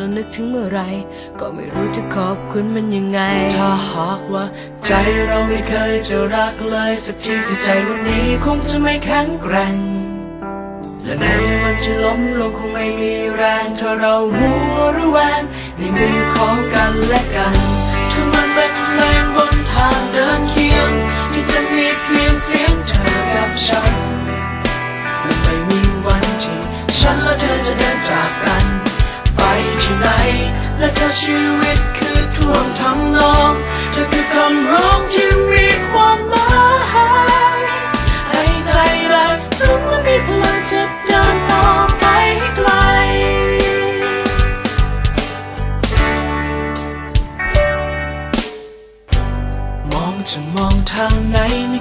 เรานึกถึงเมื่อไร ก็ไม่รู้จะขอบคุณมันยังไง ถ้าหากว่า ใจเราไม่เคยจะรักเลยสักทีที่ใจวันนี้คงจะไม่แข็งแกร่งและในวันที่ล้มลงคงไม่มีแรงถ้าเรามัวระแวงในมือของกันและกันถ้ามันเป็นเพลงบนทางเดินเคียงที่จะมี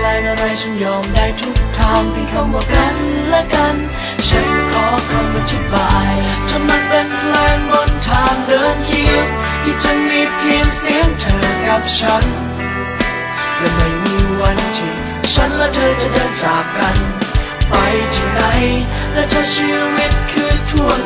แรงอะไรฉันยอมได้ทุกทางเพียงคำว่ากันและกัน ฉันขอคำอธิบายถ้ามันเป็นเพลงบนทางเดินเคียงที่จะมีเพียงเสียงเธอกับฉัน และไม่มีวันที่ฉันและเธอจะเดินจากกัน ไปที่ไหนและถ้าชีวิตคือทวงทำน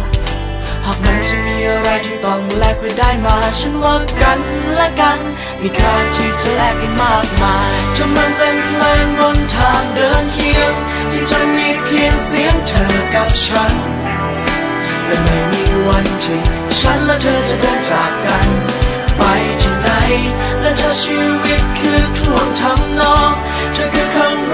หากมันจะมีอะไรที่ต้องแลกไปได้มา ฉันว่ากันและกัน มีค่าที่จะแลกกันมากมายถ้ามันเป็นเพลงบนทางเดินเคียง ที่จะมีเพียงเสียงเธอกับฉัน และไม่มีวันที่ฉันและเธอจะเดินจากกัน ไปที่ไหน และถ้าชีวิตคือท่วงทำนอง เธอคือคำ